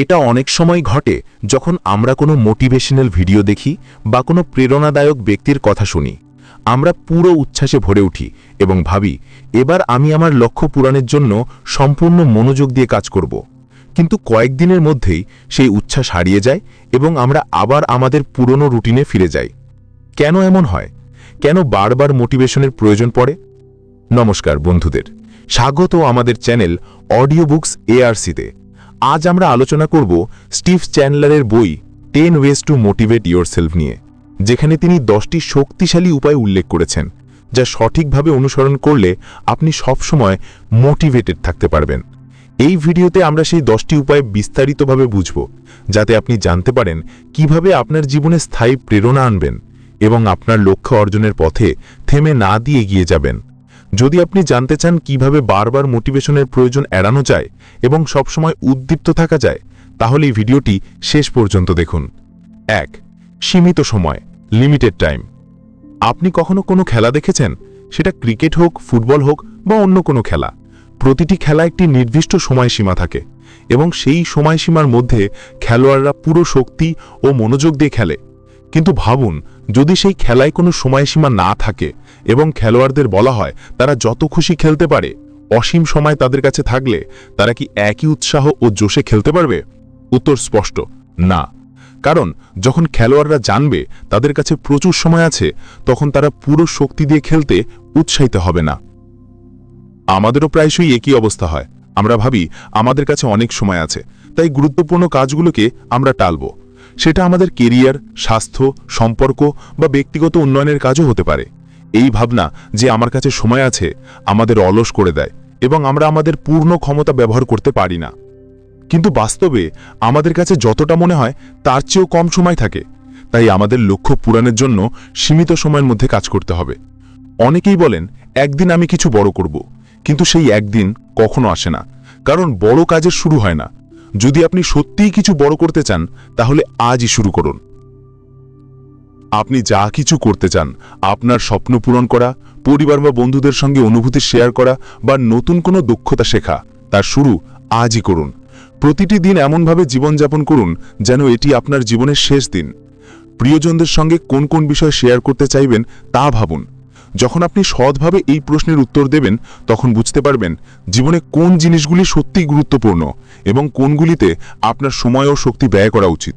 এটা অনেক সময় ঘটে যখন আমরা কোনো মোটিভেশনাল ভিডিও দেখি বা কোনো প্রেরণাদায়ক ব্যক্তির কথা শুনি। আমরা পুরো উচ্ছ্বাসে ভরে উঠি এবং ভাবি, এবার আমি আমার লক্ষ্য পূরণের জন্য সম্পূর্ণ মনোযোগ দিয়ে কাজ করব। কিন্তু কয়েকদিনের মধ্যেই সেই উচ্ছ্বাস হারিয়ে যায় এবং আমরা আবার আমাদের পুরনো রুটিনে ফিরে যাই। কেন এমন হয়? কেন বারবার মোটিভেশনের প্রয়োজন পড়ে? নমস্কার বন্ধুদের, স্বাগত আমাদের চ্যানেল অডিও বুকস এআরসিতে আজ আমরা আলোচনা করব স্টিভ চ্যান্ডলারের বই ten ways to motivate your নিয়ে, যেখানে তিনি দশটি শক্তিশালী উপায় উল্লেখ করেছেন, যা সঠিকভাবে অনুসরণ করলে আপনি সবসময় মোটিভেটেড থাকতে পারবেন। এই ভিডিওতে আমরা সেই দশটি উপায় বিস্তারিতভাবে বুঝব, যাতে আপনি জানতে পারেন কীভাবে আপনার জীবনে স্থায়ী প্রেরণা আনবেন এবং আপনার লক্ষ্য অর্জনের পথে থেমে না দিয়ে এগিয়ে যাবেন। যদি আপনি জানতে চান কীভাবে বারবার মোটিভেশনের প্রয়োজন এড়ানো যায় এবং সবসময় উদ্দীপ্ত থাকা যায়, তাহলে এই ভিডিওটি শেষ পর্যন্ত দেখুন। এক, সীমিত সময় লিমিটেড টাইম আপনি কখনো কোনো খেলা দেখেছেন? সেটা ক্রিকেট হোক, ফুটবল হোক বা অন্য কোনো খেলা। প্রতিটি খেলা একটি নির্দিষ্ট সময়সীমা থাকে এবং সেই সময়সীমার মধ্যে খেলোয়াড়রা পুরো শক্তি ও মনোযোগ দিয়ে খেলে। কিন্তু ভাবুন, যদি সেই খেলায় কোনো সময়সীমা না থাকে এবং খেলোয়াড়দের বলা হয় তারা যত খুশি খেলতে পারে, অসীম সময় তাদের কাছে থাকলে তারা কি একই উৎসাহ ও জোশে খেলতে পারবে? উত্তর স্পষ্ট, না। কারণ, যখন খেলোয়াড়রা জানবে তাদের কাছে প্রচুর সময় আছে, তখন তারা পুরো শক্তি দিয়ে খেলতে উৎসাহিত হবে না। আমাদেরও প্রায়শই একই অবস্থা হয়। আমরা ভাবি, আমাদের কাছে অনেক সময় আছে, তাই গুরুত্বপূর্ণ কাজগুলোকে আমরা টালব। সেটা আমাদের কেরিয়ার, স্বাস্থ্য, সম্পর্ক বা ব্যক্তিগত উন্নয়নের কাজও হতে পারে। এই ভাবনা যে আমার কাছে সময় আছে, আমাদের অলস করে দেয় এবং আমরা আমাদের পূর্ণ ক্ষমতা ব্যবহার করতে পারি না। কিন্তু বাস্তবে আমাদের কাছে যতটা মনে হয়, তার চেয়েও কম সময় থাকে। তাই আমাদের লক্ষ্য পূরণের জন্য সীমিত সময়ের মধ্যে কাজ করতে হবে। অনেকেই বলেন, একদিন আমি কিছু বড় করব। কিন্তু সেই একদিন কখনো আসে না, কারণ বড় কাজের শুরু হয় না। যদি আপনি সত্যিই কিছু বড় করতে চান, তাহলে আজই শুরু করুন। আপনি যা কিছু করতে চান, আপনার স্বপ্ন পূরণ করা, পরিবার বা বন্ধুদের সঙ্গে অনুভূতি শেয়ার করা বা নতুন কোনো দক্ষতা শেখা, তার শুরু আজই করুন। প্রতিটি দিন এমনভাবে জীবনযাপন করুন যেন এটি আপনার জীবনের শেষ দিন। প্রিয়জনদের সঙ্গে কোন কোন বিষয় শেয়ার করতে চাইবেন তা ভাবুন। যখন আপনি সৎভাবে এই প্রশ্নের উত্তর দেবেন, তখন বুঝতে পারবেন জীবনে কোন জিনিসগুলি সত্যিই গুরুত্বপূর্ণ এবং কোনগুলিতে আপনার সময় ও শক্তি ব্যয় করা উচিত।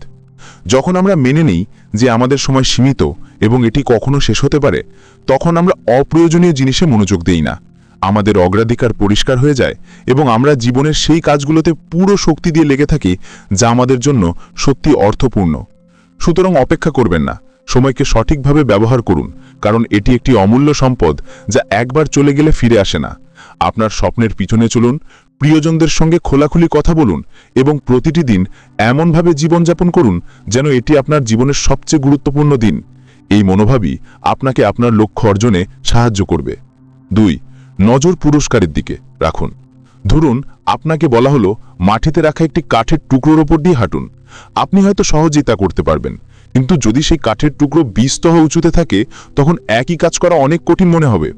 যখন আমরা মেনে নিই যে আমাদের সময় সীমিত এবং এটি কখনো শেষ হতে পারে, তখন আমরা অপ্রয়োজনীয় জিনিসে মনোযোগ দেই না। আমাদের অগ্রাধিকার পরিষ্কার হয়ে যায় এবং আমরা জীবনের সেই কাজগুলোতে পুরো শক্তি দিয়ে লেগে থাকি যা আমাদের জন্য সত্যি অর্থপূর্ণ। সুতরাং অপেক্ষা করবেন না। সময়কে সঠিকভাবে ব্যবহার করুন, কারণ এটি একটি অমূল্য সম্পদ যা একবার চলে গেলে ফিরে আসে না। আপনার স্বপ্নের পিছনে চলুন, প্রিয়জনদের সঙ্গে খোলাখুলি কথা বলুন এবং প্রতিটি দিন এমনভাবে জীবনযাপন করুন যেন এটি আপনার জীবনের সবচেয়ে গুরুত্বপূর্ণ দিন। এই মনোভাবই আপনাকে আপনার লক্ষ্য অর্জনে সাহায্য করবে। দুই, নজর পুরস্কারের দিকে রাখুন। ধরুন, আপনাকে বলা হলো, মাটিতে রাখা একটি কাঠের টুকরোর ওপর দিয়ে হাঁটুন। আপনি হয়তো সহজেই তা করতে পারবেন। কিন্তু যদি সেই কাঠের টুকরো বিস্তহ উঁচুতে থাকে, তখন একই কাজ করা অনেক কঠিন মনে হবে।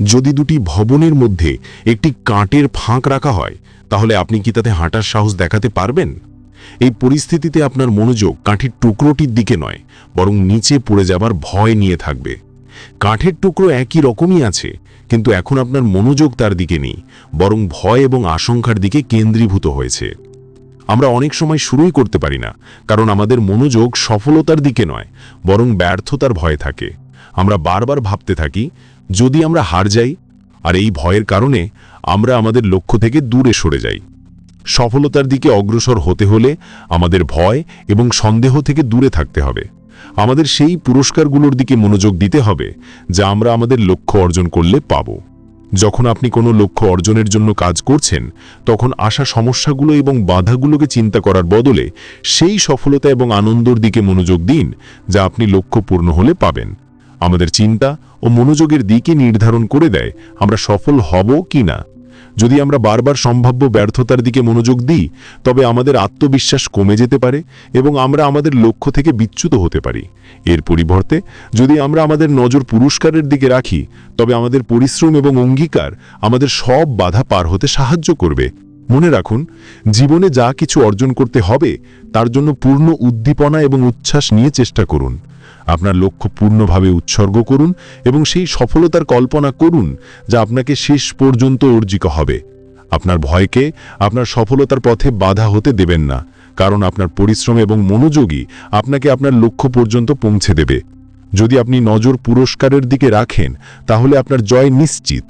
যদি দুটি ভবনের মধ্যে একটি কাঁটের ফাঁক রাখা হয়, তাহলে আপনি কি তাতে হাঁটার সাহস দেখাতে পারবেন? এই পরিস্থিতিতে আপনার মনোযোগ কাঠের টুকরোটির দিকে নয়, বরং নিচে পড়ে যাবার ভয় নিয়ে থাকবে। কাঠের টুকরো একই রকমই আছে, কিন্তু এখন আপনার মনোযোগ তার দিকে নেই, বরং ভয় এবং আশঙ্কার দিকে কেন্দ্রীভূত হয়েছে। আমরা অনেক সময় শুরুই করতে পারি না, কারণ আমাদের মনোযোগ সফলতার দিকে নয়, বরং ব্যর্থতার ভয় থাকে। আমরা বারবার ভাবতে থাকি, যদি আমরা হার যাই, আর এই ভয়ের কারণে আমরা আমাদের লক্ষ্য থেকে দূরে সরে যাই। সফলতার দিকে অগ্রসর হতে হলে আমাদের ভয় এবং সন্দেহ থেকে দূরে থাকতে হবে। আমাদের সেই পুরস্কারগুলোর দিকে মনোযোগ দিতে হবে, যা আমরা আমাদের লক্ষ্য অর্জন করলে পাব। যখন আপনি কোনো লক্ষ্য অর্জনের জন্য কাজ করছেন, তখন আসা সমস্যাগুলো এবং বাধাগুলোকে চিন্তা করার বদলে সেই সফলতা এবং আনন্দর দিকে মনোযোগ দিন, যা আপনি লক্ষ্য পূর্ণ হলে পাবেন। আমাদের চিন্তা ও মনোযোগের দিকে নির্ধারণ করে দেয় আমরা সফল হব কি না যদি আমরা বারবার সম্ভাব্য ব্যর্থতার দিকে মনোযোগ দিই, তবে আমাদের আত্মবিশ্বাস কমে যেতে পারে এবং আমরা আমাদের লক্ষ্য থেকে বিচ্যুত হতে পারি। এর পরিবর্তে, যদি আমরা আমাদের নজর পুরস্কারের দিকে রাখি, তবে আমাদের পরিশ্রম এবং অঙ্গীকার আমাদের সব বাধা পার হতে সাহায্য করবে। মনে রাখুন, জীবনে যা কিছু অর্জন করতে হবে, তার জন্য পূর্ণ উদ্দীপনা এবং উচ্ছ্বাস নিয়ে চেষ্টা করুন। আপনার লক্ষ্য পূর্ণভাবে উৎসর্গ করুন এবং সেই সফলতার কল্পনা করুন যা আপনাকে শেষ পর্যন্ত অর্জিত হবে। আপনার ভয়কে আপনার সফলতার পথে বাধা হতে দেবেন না, কারণ আপনার পরিশ্রম এবং মনোযোগী আপনাকে আপনার লক্ষ্য পর্যন্ত পৌঁছে দেবে। যদি আপনি নজর পুরস্কারের দিকে রাখেন, তাহলে আপনার জয় নিশ্চিত।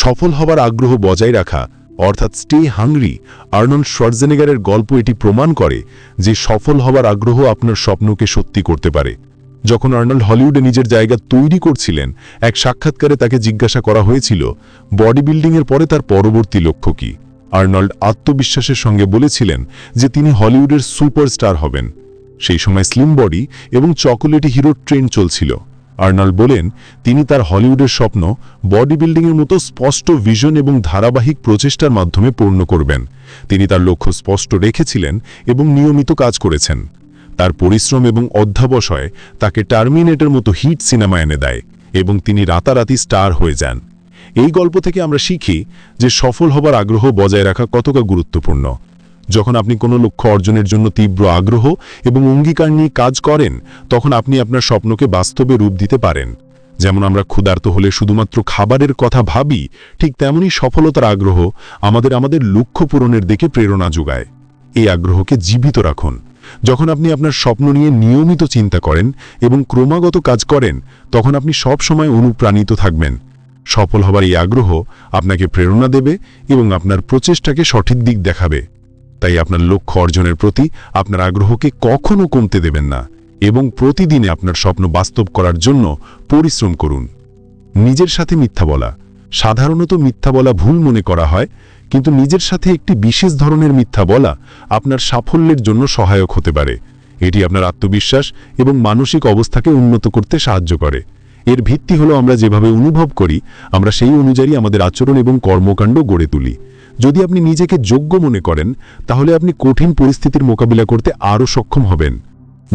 সফল হবার আগ্রহ বজায় রাখা, অর্থাৎ স্টে হাংরি আর্নল্ড শর্জেনেগারের গল্প এটি প্রমাণ করে যে সফল হবার আগ্রহ আপনার স্বপ্নকে সত্যি করতে পারে। যখন আর্নল্ড হলিউডে নিজের জায়গা তৈরি করছিলেন, এক সাক্ষাৎকারে তাকে জিজ্ঞাসা করা হয়েছিল বডি বিল্ডিংয়ের পরে তার পরবর্তী লক্ষ্য কি? আর্নল্ড আত্মবিশ্বাসের সঙ্গে বলেছিলেন যে তিনি হলিউডের সুপারস্টার হবেন। সেই সময় স্লিম বডি এবং চকোলেটি হিরোর ট্রেন্ড চলছিল। আর্নাল্ড বলেন, তিনি তার হলিউডের স্বপ্ন বডি বিল্ডিংয়ের মতো স্পষ্ট ভিশন এবং ধারাবাহিক প্রচেষ্টার মাধ্যমে পূর্ণ করবেন। তিনি তার লক্ষ্য স্পষ্ট রেখেছিলেন এবং নিয়মিত কাজ করেছেন। তার পরিশ্রম এবং অধ্যাবসয় তাকে টার্মিনেটের মতো হিট সিনেমা এনে দেয় এবং তিনি রাতারাতি স্টার হয়ে যান। এই গল্প থেকে আমরা শিখি যে সফল হবার আগ্রহ বজায় রাখা কতটা গুরুত্বপূর্ণ। যখন আপনি কোনো লক্ষ্য অর্জনের জন্য তীব্র আগ্রহ এবং অঙ্গীকার নিয়ে কাজ করেন, তখন আপনি আপনার স্বপ্নকে বাস্তবে রূপ দিতে পারেন। যেমন আমরা ক্ষুধার্ত হলে শুধুমাত্র খাবারের কথা ভাবি, ঠিক তেমনি সফলতার আগ্রহ আমাদের আমাদের লক্ষ্য পূরণের দিকে প্রেরণা যোগায়। এই আগ্রহকে জীবিত রাখুন। যখন আপনি আপনার স্বপ্ন নিয়ে নিয়মিত চিন্তা করেন এবং ক্রমাগত কাজ করেন, তখন আপনি সব সময় অনুপ্রাণিত থাকবেন। সফল হবার এই আগ্রহ আপনাকে প্রেরণা দেবে এবং আপনার প্রচেষ্টাকে সঠিক দিক দেখাবে। তাই আপনার লক্ষ্য অর্জনের প্রতি আপনার আগ্রহকে কখনো কমতে দেবেন না এবং প্রতিদিনে আপনার স্বপ্ন বাস্তব করার জন্য পরিশ্রম করুন। নিজের সাথে মিথ্যা বলা, সাধারণত মিথ্যা বলা ভুল মনে করা হয় কিন্তু নিজের সাথে একটি বিশেষ ধরনের মিথ্যা বলা আপনার সাফল্যের জন্য সহায়ক হতে পারে। এটি আপনার আত্মবিশ্বাস এবং মানসিক অবস্থাকে উন্নত করতে সাহায্য করে। এর ভিত্তি হলো আমরা যেভাবে অনুভব করি, আমরা সেই অনুযায়ী আমাদের আচরণ এবং কর্মকাণ্ড গড়ে তুলি। যদি আপনি নিজেকে যোগ্য মনে করেন, তাহলে আপনি কঠিন পরিস্থিতির মোকাবিলা করতে আরও সক্ষম হবেন।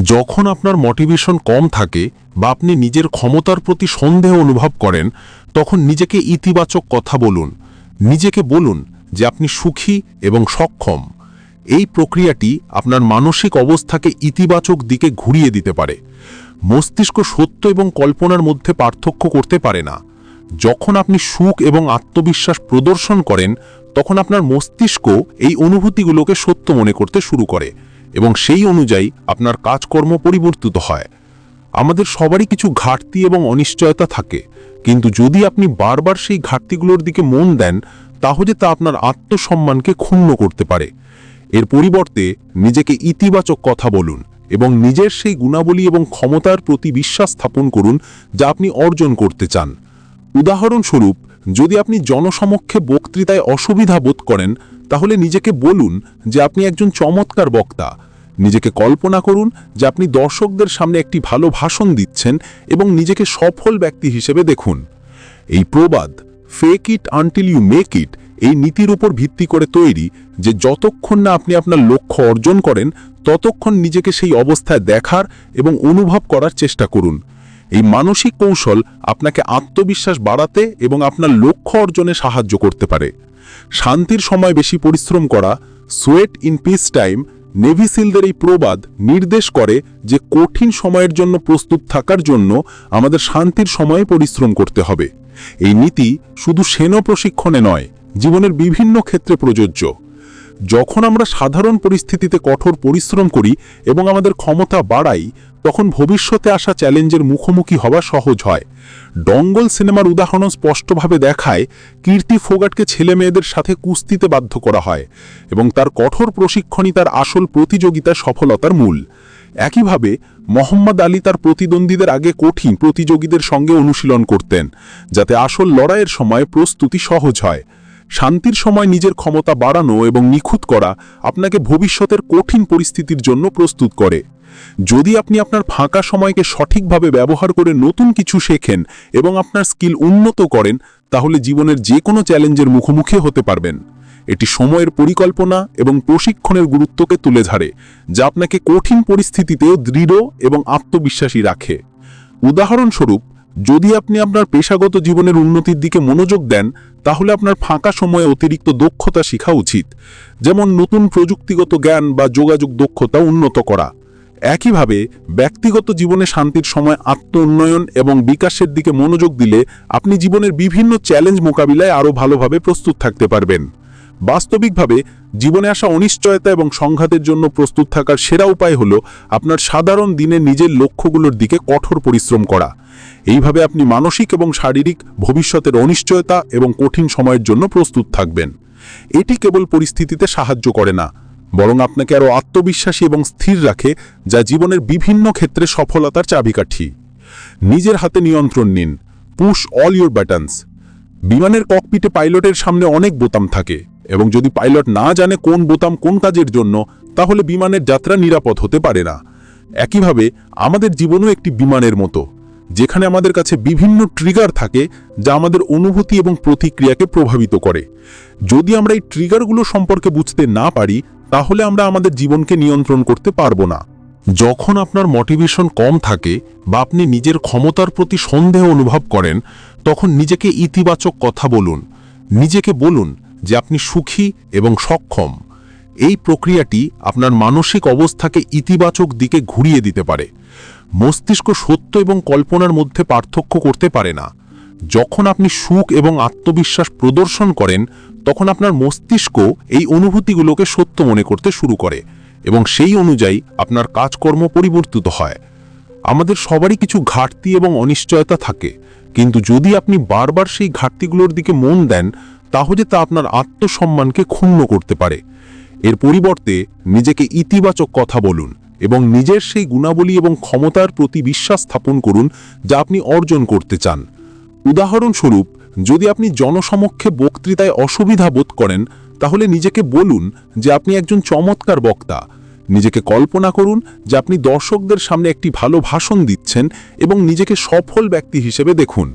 যখন আপনার মোটিভেশন কম থাকে বা আপনি নিজের ক্ষমতার প্রতি সন্দেহ অনুভব করেন, তখন নিজেকে ইতিবাচক কথা বলুন। নিজেকে বলুন যে আপনি সুখী এবং সক্ষম। এই প্রক্রিয়াটি আপনার মানসিক অবস্থাকে ইতিবাচক দিকে ঘুরিয়ে দিতে পারে। মস্তিষ্ক সত্য এবং কল্পনার মধ্যে পার্থক্য করতে পারে না। যখন আপনি সুখ এবং আত্মবিশ্বাস প্রদর্শন করেন, তখন আপনার মস্তিষ্ক এই অনুভূতিগুলোকে সত্য মনে করতে শুরু করে এবং সেই অনুযায়ী আপনার কাজকর্ম পরিবর্তিত হয়। আমাদের সবারই কিছু ঘাটতি এবং অনিশ্চয়তা থাকে, কিন্তু যদি আপনি বারবার সেই ঘাটতিগুলোর দিকে মন দেন তাহলে তা আপনার আত্মসম্মানকে ক্ষুণ্ণ করতে পারে। এর পরিবর্তে নিজেকে ইতিবাচক কথা বলুন এবং নিজের সেই গুণাবলী এবং ক্ষমতার প্রতি বিশ্বাস স্থাপন করুন যা আপনি অর্জন করতে চান। উদাহরণস্বরূপ, যদি আপনি জনসমক্ষে বক্তৃতায় অসুবিধা বোধ করেন, তাহলে নিজেকে বলুন যে আপনি একজন চমৎকার বক্তা। নিজেকে কল্পনা করুন যে আপনি দর্শকদের সামনে একটি ভালো ভাষণ দিচ্ছেন এবং নিজেকে সফল ব্যক্তি হিসেবে দেখুন। এই প্রবাদ fake it until you make it এই নীতির উপর ভিত্তি করে তৈরি যে যতক্ষণ না আপনি আপনার লক্ষ্য অর্জন করেন, ততক্ষণ নিজেকে সেই অবস্থায় দেখার এবং অনুভব করার চেষ্টা করুন। এই মানসিক কৌশল আপনাকে আত্মবিশ্বাস বাড়াতে এবং আপনার লক্ষ্য অর্জনে সাহায্য করতে পারে। শান্তির সময় বেশি পরিশ্রম করা সোয়েট ইন পিস টাইম নেভিসিলদের এই প্রবাদ নির্দেশ করে যে কঠিন সময়ের জন্য প্রস্তুত থাকার জন্য আমাদের শান্তির সময়ে পরিশ্রম করতে হবে। এই নীতি শুধু সেনা প্রশিক্ষণে নয়, জীবনের বিভিন্ন ক্ষেত্রে প্রযোজ্য। যখন আমরা সাধারণ পরিস্থিতিতে কঠোর পরিশ্রম করি এবং আমাদের ক্ষমতা বাড়াই, তখন ভবিষ্যতে আসা চ্যালেঞ্জের মুখোমুখি হওয়া সহজ হয়। ডঙ্গল সিনেমার উদাহরণ স্পষ্টভাবে দেখায়, কীর্তি ফোগাটকে ছেলে মেয়েদের সাথে কুস্তিতে বাধ্য করা হয় এবং তার কঠোর প্রশিক্ষণই তার আসল প্রতিযোগিতা সফলতার মূল। একইভাবে, মোহাম্মদ আলী তার প্রতিদ্বন্দ্বীদের আগে কঠিন প্রতিযোগীদের সঙ্গে অনুশীলন করতেন, যাতে আসল লড়াইয়ের সময় প্রস্তুতি সহজ হয়। শান্তির সময় নিজের ক্ষমতা বাড়ানো এবং নিখুঁত করা আপনাকে ভবিষ্যতের কঠিন পরিস্থিতির জন্য প্রস্তুত করে। যদি আপনি আপনার ফাঁকা সময়কে সঠিকভাবে ব্যবহার করে নতুন কিছু শেখেন এবং আপনার স্কিল উন্নত করেন, তাহলে জীবনের যে কোনো চ্যালেঞ্জের মুখোমুখি হতে পারবেন। এটি সময়ের পরিকল্পনা এবং প্রশিক্ষণের গুরুত্বকে তুলে ধরে, যা আপনাকে কঠিন পরিস্থিতিতেও দৃঢ় এবং আত্মবিশ্বাসী রাখে। উদাহরণস্বরূপ, যদি আপনি আপনার পেশাগত জীবনের উন্নতির দিকে মনোযোগ দেন তাহলে আপনার ফাঁকা সময়ে অতিরিক্ত দক্ষতা শেখা উচিত। যেমন নতুন প্রযুক্তিগত জ্ঞান বা যোগাযোগ দক্ষতা উন্নত করা। একইভাবে ব্যক্তিগত জীবনে শান্তির সময় আত্ম উন্নয়ন এবং বিকাশের দিকে মনোযোগ দিলে আপনি জীবনের বিভিন্ন চ্যালেঞ্জ মোকাবিলায় আরও ভালোভাবে প্রস্তুত থাকতে পারবেন। বাস্তবিকভাবে জীবনে আসা অনিশ্চয়তা এবং সংঘাতের জন্য প্রস্তুত থাকার সেরা উপায় হল আপনার সাধারণ দিনে নিজের লক্ষ্যগুলোর দিকে কঠোর পরিশ্রম করা। এইভাবে আপনি মানসিক এবং শারীরিক ভবিষ্যতের অনিশ্চয়তা এবং কঠিন সময়ের জন্য প্রস্তুত থাকবেন। এটি কেবল পরিস্থিতিতে সাহায্য করে না, বরং আপনাকে আরও আত্মবিশ্বাসী এবং স্থির রাখে যা জীবনের বিভিন্ন ক্ষেত্রে সফলতার চাবিকাঠি। নিজের হাতে নিয়ন্ত্রণ নিন। পুশ অল ইউর ব্যাটনস বিমানের ককপিটে পাইলটের সামনে অনেক বোতাম থাকে, এবং যদি পাইলট না জানে কোন বোতাম কোন কাজের জন্য, তাহলে বিমানের যাত্রা নিরাপদ হতে পারে না। একইভাবে, আমাদের জীবনও একটি বিমানের মতো। যেখানে আমাদের কাছে বিভিন্ন ট্রিগার থাকে যা আমাদের অনুভূতি এবং প্রতিক্রিয়াকে প্রভাবিত করে। যদি আমরা এই ট্রিগারগুলো সম্পর্কে বুঝতে না পারি, তাহলে আমরা আমাদের জীবনকে নিয়ন্ত্রণ করতে পারব না। যখন আপনার মোটিভেশন কম থাকে বা আপনি নিজের ক্ষমতার প্রতি সন্দেহ অনুভব করেন, তখন নিজেকে ইতিবাচক কথা বলুন। নিজেকে বলুন যে আপনি সুখী এবং সক্ষম। এই প্রক্রিয়াটি আপনার মানসিক অবস্থাকে ইতিবাচক দিকে ঘুরিয়ে দিতে পারে। মস্তিষ্ক সত্য এবং কল্পনার মধ্যে পার্থক্য করতে পারে না। যখন আপনি সুখ এবং আত্মবিশ্বাস প্রদর্শন করেন, তখন আপনার মস্তিষ্ক এই অনুভূতিগুলোকে সত্য মনে করতে শুরু করে এবং সেই অনুযায়ী আপনার কাজকর্ম পরিবর্তিত হয়। আমাদের সবারই কিছু ঘাটতি এবং অনিশ্চয়তা থাকে, কিন্তু যদি আপনি বারবার সেই ঘাটতিগুলোর দিকে মন দেন, তাহলে তা আপনার আত্মসম্মানকে ক্ষুণ্ণ করতে পারে। এর পরিবর্তে নিজেকে ইতিবাচক কথা বলুন। এবং নিজের সেই গুণাবলী এবং ক্ষমতার প্রতি বিশ্বাস স্থাপন করুন যা আপনি অর্জন করতে চান। উদাহরণস্বরূপ, যদি আপনি জনসমক্ষে বক্তৃতায় অসুবিধা বোধ করেন, তাহলে নিজেকে বলুন যে আপনি একজন চমৎকার বক্তা। নিজেকে কল্পনা করুন যে আপনি দর্শকদের সামনে একটি ভালো ভাষণ দিচ্ছেন এবং নিজেকে সফল ব্যক্তি হিসেবে দেখুন।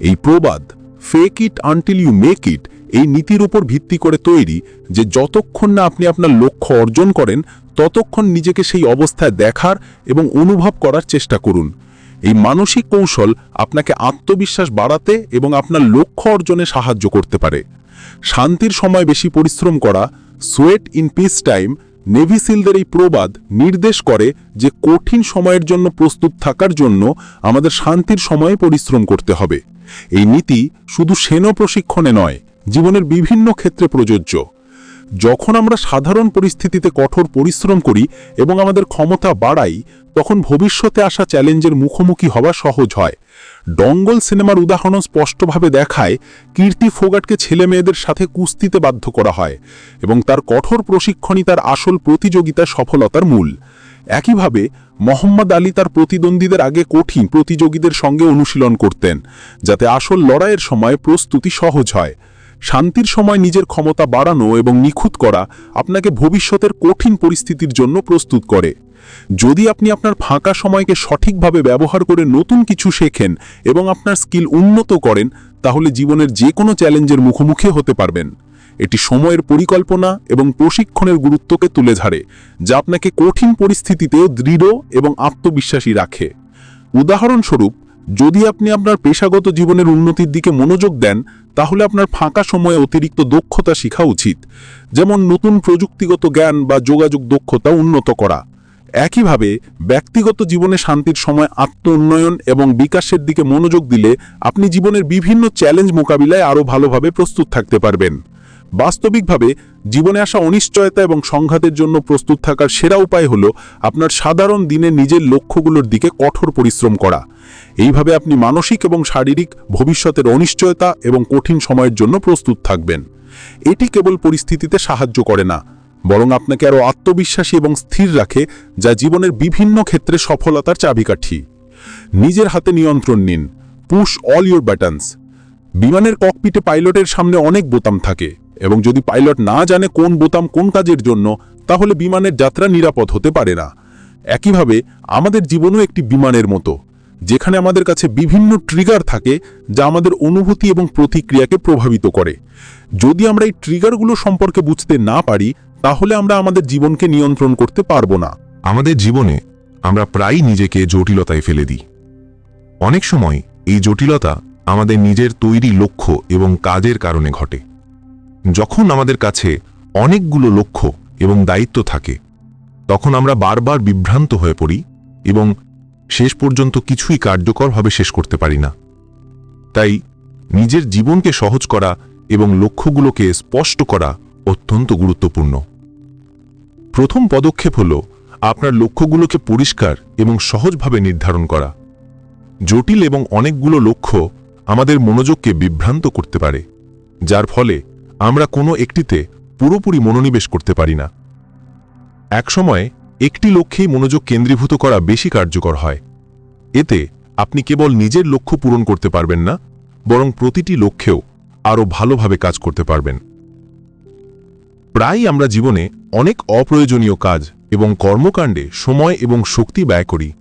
এই প্রবাদ fake it until you make it এই নীতির উপর ভিত্তি করে তৈরি যে যতক্ষণ না আপনি আপনার লক্ষ্য অর্জন করেন ততক্ষণ নিজেকে সেই অবস্থায় দেখার এবং অনুভব করার চেষ্টা করুন। এই মানসিক কৌশল আপনাকে আত্মবিশ্বাস বাড়াতে এবং আপনার লক্ষ্য অর্জনে সাহায্য করতে পারে। শান্তির সময় বেশি পরিশ্রম করা সোয়েট ইন পিস টাইম নেভিসিলদের এই প্রবাদ নির্দেশ করে যে কঠিন সময়ের জন্য প্রস্তুত থাকার জন্য আমাদের শান্তির সময়ে পরিশ্রম করতে হবে। এই নীতি শুধু সেনা প্রশিক্ষণে নয়, জীবনের বিভিন্ন ক্ষেত্রে প্রযোজ্য। যখন আমরা সাধারণ পরিস্থিতিতে কঠোর পরিশ্রম করি এবং আমাদের ক্ষমতা বাড়াই, তখন ভবিষ্যতে আসা চ্যালেঞ্জের মুখোমুখি হওয়া সহজ হয়। ডঙ্গল সিনেমার উদাহরণ স্পষ্টভাবে দেখায়, কীর্তি ফোগাটকে ছেলে মেয়েদের সাথে কুস্তিতে বাধ্য করা হয় এবং তার কঠোর প্রশিক্ষণই তার আসল প্রতিযোগিতা সফলতার মূল। একইভাবে, মোহাম্মদ আলী তার প্রতিদ্বন্দ্বীদের আগে কঠিন প্রতিযোগীদের সঙ্গে অনুশীলন করতেন, যাতে আসল লড়াইয়ের সময় প্রস্তুতি সহজ হয়। শান্তির সময় নিজের ক্ষমতা বাড়ানো এবং নিখুঁত করা আপনাকে ভবিষ্যতের কঠিন পরিস্থিতির জন্য প্রস্তুত করে। যদি আপনি আপনার ফাঁকা সময়কে সঠিকভাবে ব্যবহার করে নতুন কিছু শেখেন এবং আপনার স্কিল উন্নত করেন, তাহলে জীবনের যে কোনো চ্যালেঞ্জের মুখোমুখি হতে পারবেন। এটি সময়ের পরিকল্পনা এবং প্রশিক্ষণের গুরুত্বকে তুলে ধরে, যা আপনাকে কঠিন পরিস্থিতিতেও দৃঢ় এবং আত্মবিশ্বাসী রাখে। উদাহরণস্বরূপ যদি আপনি আপনার পেশাগত জীবনের উন্নতির দিকে মনোযোগ দেন, তাহলে আপনার ফাঁকা সময়ে অতিরিক্ত দক্ষতা শেখা উচিত। যেমন নতুন প্রযুক্তিগত জ্ঞান বা যোগাযোগ দক্ষতা উন্নত করা। একইভাবে, ব্যক্তিগত জীবনে শান্তির সময় আত্ম উন্নয়ন এবং বিকাশের দিকে মনোযোগ দিলে আপনি জীবনের বিভিন্ন চ্যালেঞ্জ মোকাবিলায় আরও ভালোভাবে প্রস্তুত থাকতে পারবেন। বাস্তবিকভাবে জীবনে আসা অনিশ্চয়তা এবং সংঘাতের জন্য প্রস্তুত থাকার সেরা উপায় হল আপনার সাধারণ দিনে নিজের লক্ষ্যগুলোর দিকে কঠোর পরিশ্রম করা। এইভাবে আপনি মানসিক এবং শারীরিক ভবিষ্যতের অনিশ্চয়তা এবং কঠিন সময়ের জন্য প্রস্তুত থাকবেন। এটি কেবল পরিস্থিতিতে সাহায্য করে না, বরং আপনাকে আরও আত্মবিশ্বাসী এবং স্থির রাখে যা জীবনের বিভিন্ন ক্ষেত্রে সফলতার চাবিকাঠি। নিজের হাতে নিয়ন্ত্রণ নিন। পুশ অল ইউর ব্যাটনস বিমানের ককপিটে পাইলটের সামনে অনেক বোতাম থাকে। এবং যদি পাইলট না জানে কোন বোতাম কোন কাজের জন্য, তাহলে বিমানের যাত্রা নিরাপদ হতে পারে না। একইভাবে, আমাদের জীবনও একটি বিমানের মতো, যেখানে আমাদের কাছে বিভিন্ন ট্রিগার থাকে যা আমাদের অনুভূতি এবং প্রতিক্রিয়াকে প্রভাবিত করে। যদি আমরা এই ট্রিগারগুলো সম্পর্কে বুঝতে না পারি, তাহলে আমরা আমাদের জীবনকে নিয়ন্ত্রণ করতে পারব না। আমাদের জীবনে আমরা প্রায়ই নিজেকে জটিলতায় ফেলে দিই। অনেক সময় এই জটিলতা আমাদের নিজের তৈরি লক্ষ্য এবং কাজের কারণে ঘটে। যখন আমাদের কাছে অনেকগুলো লক্ষ্য এবং দায়িত্ব থাকে, তখন আমরা বারবার বিভ্রান্ত হয়ে পড়ি এবং শেষ পর্যন্ত কিছুই কার্যকরভাবে শেষ করতে পারি না। তাই নিজের জীবনকে সহজ করা এবং লক্ষ্যগুলোকে স্পষ্ট করা অত্যন্ত গুরুত্বপূর্ণ। প্রথম পদক্ষেপ হল আপনার লক্ষ্যগুলোকে পরিষ্কার এবং সহজভাবে নির্ধারণ করা। জটিল এবং অনেকগুলো লক্ষ্য আমাদের মনোযোগকে বিভ্রান্ত করতে পারে, যার ফলে আমরা কোনো একটিতে পুরোপুরি মনোনিবেশ করতে পারি না। একসময় একটি লক্ষ্যেই মনোযোগ কেন্দ্রীভূত করা বেশি কার্যকর হয়। এতে আপনি কেবল নিজের লক্ষ্য পূরণ করতে পারবেন না, বরং প্রতিটি লক্ষ্যেও আরও ভালোভাবে কাজ করতে পারবেন। প্রায়ই আমরা জীবনে অনেক অপ্রয়োজনীয় কাজ এবং কর্মকাণ্ডে সময় এবং শক্তি ব্যয় করি।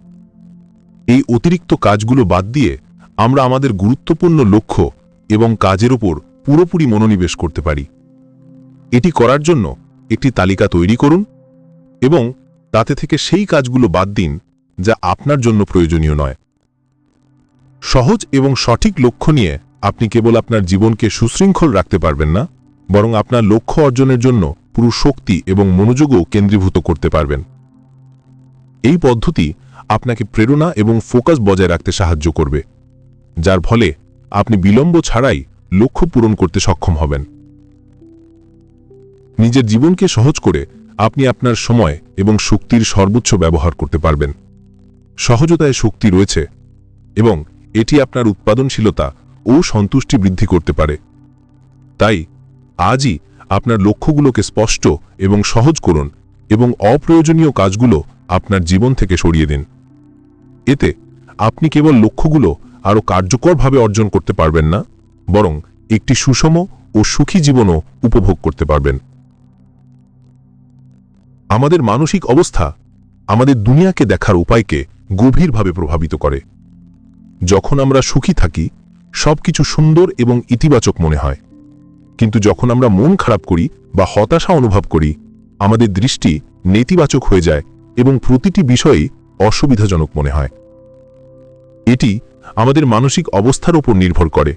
এই অতিরিক্ত কাজগুলো বাদ দিয়ে আমরা আমাদের গুরুত্বপূর্ণ লক্ষ্য এবং কাজের উপর পুরোপুরি মনোনিবেশ করতে পারি। এটি করার জন্য একটি তালিকা তৈরি করুন এবং তাতে থেকে সেই কাজগুলো বাদ দিন যা আপনার জন্য প্রয়োজনীয় নয়। সহজ এবং সঠিক লক্ষ্য নিয়ে আপনি কেবল আপনার জীবনকে সুশৃঙ্খল রাখতে পারবেন না, বরং আপনার লক্ষ্য অর্জনের জন্য পুরো শক্তি এবং মনোযোগও কেন্দ্রীভূত করতে পারবেন। এই পদ্ধতি আপনাকে প্রেরণা এবং ফোকাস বজায় রাখতে সাহায্য করবে, যার ফলে আপনি বিলম্ব ছাড়াই লক্ষ্য পূরণ করতে সক্ষম হবেন। নিজের জীবনকে সহজ করে আপনি আপনার সময় এবং শক্তির সর্বোচ্চ ব্যবহার করতে পারবেন। সহজতায় শক্তি রয়েছে এবং এটি আপনার উৎপাদনশীলতা ও সন্তুষ্টি বৃদ্ধি করতে পারে। তাই, আজই আপনার লক্ষ্যগুলোকে স্পষ্ট এবং সহজ করুন এবং অপ্রয়োজনীয় কাজগুলো আপনার জীবন থেকে সরিয়ে দিন। এতে আপনি কেবল লক্ষ্যগুলো আরও কার্যকরভাবে অর্জন করতে পারবেন না। বরং একটি সুষম ও সুখী জীবনও উপভোগ করতে পারবেন। আমাদের মানসিক অবস্থা আমাদের দুনিয়াকে দেখার উপায়কে গভীরভাবে প্রভাবিত করে। যখন আমরা সুখী থাকি, সবকিছু সুন্দর এবং ইতিবাচক মনে হয়। কিন্তু যখন আমরা মন খারাপ করি বা হতাশা অনুভব করি, আমাদের দৃষ্টি নেতিবাচক হয়ে যায় এবং প্রতিটি বিষয়েই অসুবিধাজনক মনে হয়। এটি আমাদের মানসিক অবস্থার উপর নির্ভর করে।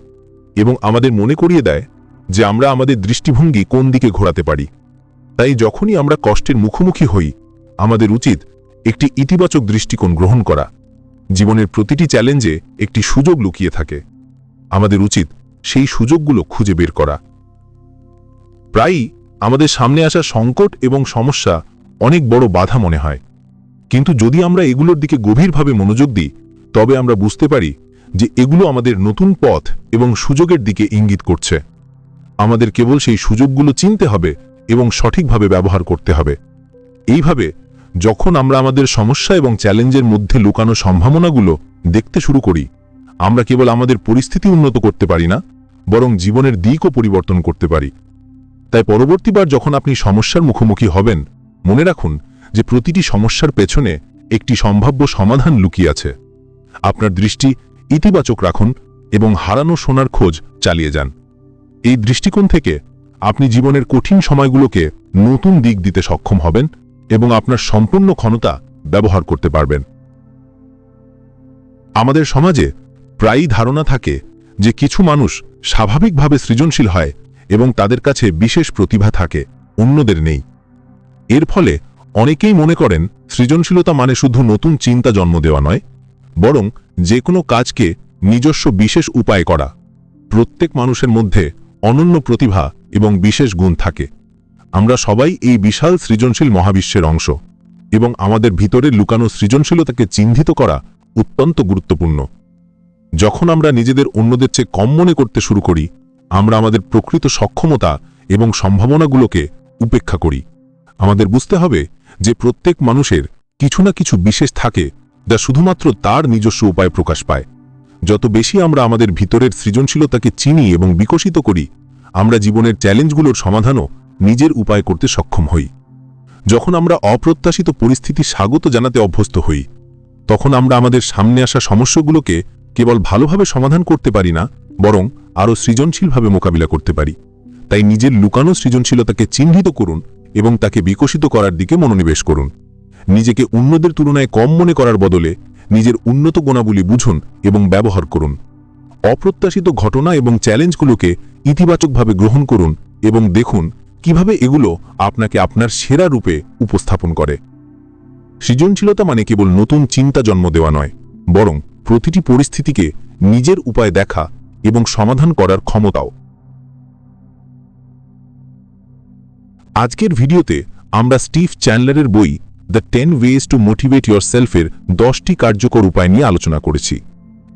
এবং আমাদের মনে করিয়ে দেয় যে আমরা আমাদের দৃষ্টিভঙ্গি কোন দিকে ঘোরাতে পারি। তাই যখনই আমরা কষ্টের মুখোমুখি হই, আমাদের উচিত একটি ইতিবাচক দৃষ্টিকোণ গ্রহণ করা। জীবনের প্রতিটি চ্যালেঞ্জে একটি সুযোগ লুকিয়ে থাকে। আমাদের উচিত সেই সুযোগগুলো খুঁজে বের করা। প্রায়ই আমাদের সামনে আসা সংকট এবং সমস্যা অনেক বড় বাধা মনে হয়। কিন্তু যদি আমরা এগুলোর দিকে গভীরভাবে মনোযোগ দিই, তবে আমরা বুঝতে পারি যে এগুলো আমাদের নতুন পথ এবং সুযোগের দিকে ইঙ্গিত করছে। আমাদের কেবল সেই সুযোগগুলো চিনতে হবে এবং সঠিকভাবে ব্যবহার করতে হবে। এইভাবে যখন আমরা আমাদের সমস্যা এবং চ্যালেঞ্জের মধ্যে লুকানো সম্ভাবনাগুলো দেখতে শুরু করি, আমরা কেবল আমাদের পরিস্থিতি উন্নত করতে পারি না, বরং জীবনের দিকও পরিবর্তন করতে পারি। তাই পরবর্তীবার যখন আপনি সমস্যার মুখোমুখি হবেন, মনে রাখুন যে প্রতিটি সমস্যার পেছনে একটি সম্ভাব্য সমাধান লুকিয়ে আছে। আপনার দৃষ্টি ইতিবাচক রাখুন এবং হারানো সোনার খোঁজ চালিয়ে যান। এই দৃষ্টিকোণ থেকে আপনি জীবনের কঠিন সময়গুলোকে নতুন দিক দিতে সক্ষম হবেন এবং আপনার সম্পূর্ণ ক্ষমতা ব্যবহার করতে পারবেন। আমাদের সমাজে প্রায়ই ধারণা থাকে যে কিছু মানুষ স্বাভাবিকভাবে সৃজনশীল হয় এবং তাদের কাছে বিশেষ প্রতিভা থাকে, অন্যদের নেই। এর ফলে অনেকেই মনে করেন সৃজনশীলতা মানে শুধু নতুন চিন্তা জন্ম দেওয়া নয় বরং যে কোনো কাজকে নিজস্ব বিশেষ উপায় করা। প্রত্যেক মানুষের মধ্যে অনন্য প্রতিভা এবং বিশেষ গুণ থাকে। আমরা সবাই এই বিশাল সৃজনশীল মহাবিশ্বের অংশ এবং আমাদের ভিতরে লুকানো সৃজনশীলতাকে চিহ্নিত করা অত্যন্ত গুরুত্বপূর্ণ। যখন আমরা নিজেদের অন্যদের চেয়ে কম মনে করতে শুরু করি, আমরা আমাদের প্রকৃত সক্ষমতা এবং সম্ভাবনাগুলোকে উপেক্ষা করি। আমাদের বুঝতে হবে যে প্রত্যেক মানুষের কিছু না কিছু বিশেষ থাকে যা শুধুমাত্র তার নিজস্ব উপায় প্রকাশ পায়। যত বেশি আমরা আমাদের ভিতরের সৃজনশীলতাকে চিনি এবং বিকশিত করি, আমরা জীবনের চ্যালেঞ্জগুলোর সমাধানও নিজের উপায় করতে সক্ষম হই। যখন আমরা অপ্রত্যাশিত পরিস্থিতি স্বাগত জানাতে অভ্যস্ত হই, তখন আমরা আমাদের সামনে আসা সমস্যাগুলোকে কেবল ভালোভাবে সমাধান করতে পারি না, বরং আরও সৃজনশীলভাবে মোকাবিলা করতে পারি। তাই নিজের লুকানো সৃজনশীলতাকে চিহ্নিত করুন এবং তাকে বিকশিত করার দিকে মনোনিবেশ করুন। নিজেকে অন্যদের তুলনায় কম মনে করার বদলে নিজের উন্নত গুণাবলী বুঝুন এবং ব্যবহার করুন। অপ্রত্যাশিত ঘটনা এবং চ্যালেঞ্জগুলোকে ইতিবাচকভাবে গ্রহণ করুন এবং দেখুন কীভাবে এগুলো আপনাকে আপনার সেরা রূপে উপস্থাপন করে। সৃজনশীলতা মানে কেবল নতুন চিন্তা জন্ম দেওয়া নয়, বরং প্রতিটি পরিস্থিতিকে নিজের উপায় দেখা এবং সমাধান করার ক্ষমতাও। আজকের ভিডিওতে আমরা স্টিভ চ্যান্ডলারের বই the ten ways to motivate your সেলফের দশটি কার্যকর উপায় নিয়ে আলোচনা করেছি।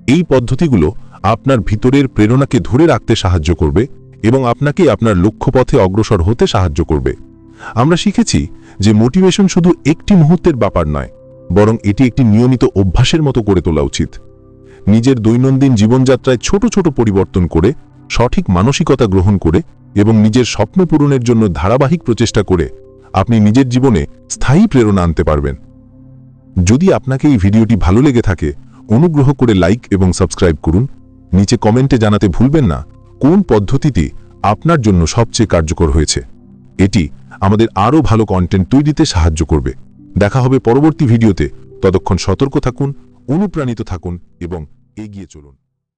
এই পদ্ধতিগুলো আপনার ভিতরের প্রেরণাকে ধরে রাখতে সাহায্য করবে এবং আপনাকে আপনার লক্ষ্যপথে অগ্রসর হতে সাহায্য করবে। আমরা শিখেছি যে মোটিভেশন শুধু একটি মুহূর্তের ব্যাপার নয়, বরং এটি একটি নিয়মিত অভ্যাসের মতো করে তোলা উচিত। নিজের দৈনন্দিন জীবনযাত্রায় ছোট ছোট পরিবর্তন করে, সঠিক মানসিকতা গ্রহণ করে এবং নিজের স্বপ্ন পূরণের জন্য ধারাবাহিক প্রচেষ্টা করে আপনি নিজের জীবনে স্থায়ী প্রেরণা আনতে পারবেন। যদি আপনাকে এই ভিডিওটি ভালো লেগে থাকে, অনুগ্রহ করে লাইক এবং সাবস্ক্রাইব করুন। নিচে কমেন্টে জানাতে ভুলবেন না, কোন পদ্ধতিটি আপনার জন্য সবচেয়ে কার্যকর হয়েছে। এটি আমাদের আরও ভালো কন্টেন্ট তৈরিতে সাহায্য করবে। দেখা হবে পরবর্তী ভিডিওতে। ততক্ষণ সতর্ক থাকুন, অনুপ্রাণিত থাকুন এবং এগিয়ে চলুন।